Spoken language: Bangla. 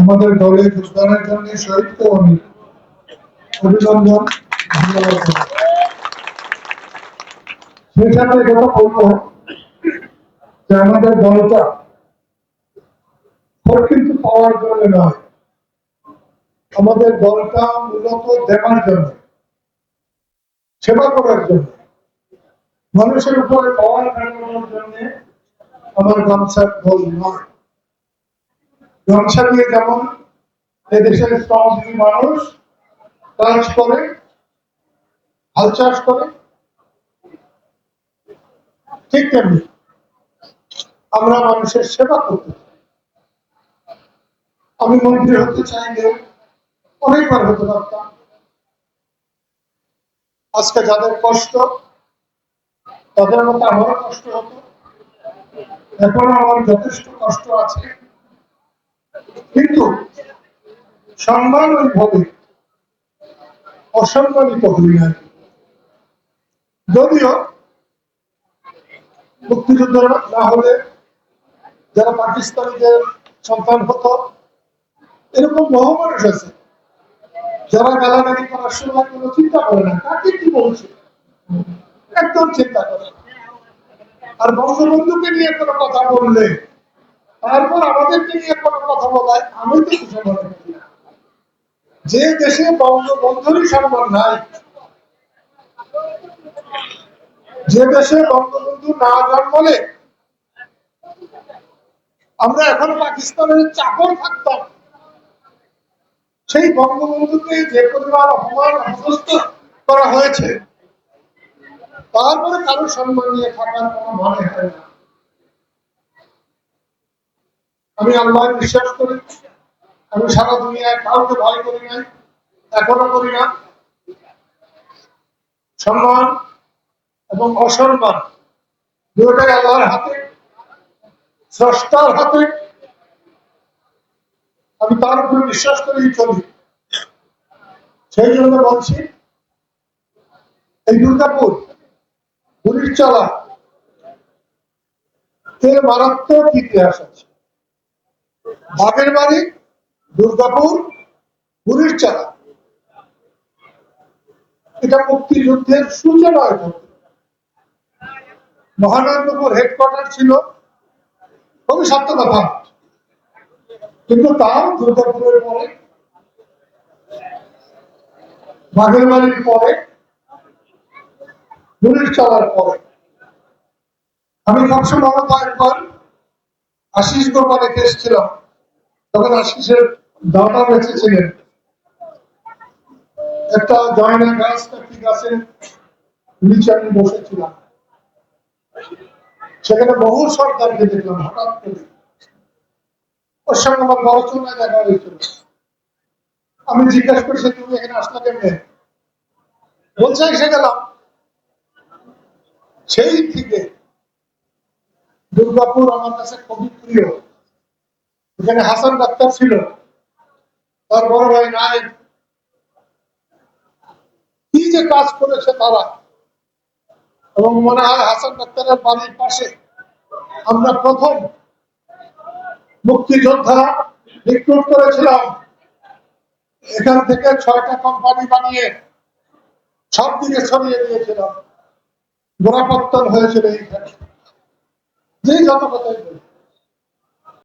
আমাদের দলে যোগদানের জন্য শহীদকে আমি অভিনন্দন, ধন্যবাদ। বলব যে আমাদের দলটা কিন্তু পাওয়ার জন্য নয়, আমাদের দলটা মূলত দেওয়ার জন্য, সেবা করার জন্য, মানুষের উপরে পাওয়ার জন্য আমার গামছার দল নয়। দিয়ে যেমন এদেশের শ্রমজীবী মানুষ কাজ করে হাল চাষ করে। ঠিক তেমনি আমরা মানুষের সেবা করতে। আমি মন্ত্রী হতে চাইলে অনেকবার হতে পারতাম। আজকে যাদের কষ্ট, তাদের মতো আমারও কষ্ট হতো। এখনও আমার যথেষ্ট কষ্ট আছে। কিন্তু সম্মান ওইভাবে অসম্মানিত হই না যদিও মুক্তিযুদ্ধ না হলে যারা পাকিস্তানিদের সন্তান হতো, এরকম বহু মানুষ আছে যারা গালাগালি করার সময় কোনো চিন্তা করে না কাকে কি বলছে, একদম চিন্তা করে। আর বঙ্গবন্ধুকে নিয়ে কোনো কথা বললে তারপর আমাদেরকে নিয়ে কোনো কথা বলায়, আমি তো কিছু মনে করি না যে দেশে বঙ্গবন্ধুরই সম্মান নাই, যে দেশে বঙ্গবন্ধু না জন্মলে আমরা এখন পাকিস্তানের চাকর থাকতাম। সেই বঙ্গবন্ধুকে যে পরিমাণ অপমান অপদস্থ করা হয়েছে, তারপরে কারও সম্মান নিয়ে থাকার কোনো মনে হয় না। আমি আল্লাহ বিশ্বাস করি আমি সারা দুনিয়ায় কাউকে ভয় করি নাই, এখনও করি না। সম্মান এবং অসম্মান দুটাই আল্লাহর হাতে, স্রষ্টার হাতে। আমি তার উপরে বিশ্বাস করেই চলি। সেই জন্য বলছি, এই দুর্গাপুর পুলিশ চালা এর মারাত্মক ইতিহাস আছে। বাগের বাড়ি, দুর্গাপুর পুলিশ চালা এটা মুক্তিযুদ্ধের সূচনা মহানন্দপুর হেডকোয়ার্টার ছিল খুবই কথা কিন্তু তাও দুর্গাপুরের পরে। বাঘের বাড়ির পরে। পুলিশ চলার পরে। আমি সবসময় মনে কয়েকবার আশিস তখন আশিসের দাদা বেঁচে ছিলেন। একটা জয়না গাছ একটি গাছের নিচে আমি বসেছিলাম সেখানে বহু সরকারকে দেখলাম, হঠাৎ করে। ওর সঙ্গে আমার চুনায় দেখা হয়েছিল। আমি জিজ্ঞাসা করছি তুমি এখানে আসলে কেমনে? বলছে এসে গেলাম। সেই থেকে দুর্গাপুর আমার কাছে খুবই প্রিয়। এখানে হাসান ডাক্তার ছিল। তার বড় ভাই নাই কি যে কাজ করেছে তারা। এবং মনে হয় হাসান ডাক্তারের বাড়ির পাশে আমরা প্রথম মুক্তিযোদ্ধা রিক্রুট করেছিলাম। এখান থেকে ছয়টা কোম্পানি বানিয়ে সব দিকে ছড়িয়ে দিয়েছিলাম। গোড়াপত্তন হয়েছিল এইখানে। কথাই বলি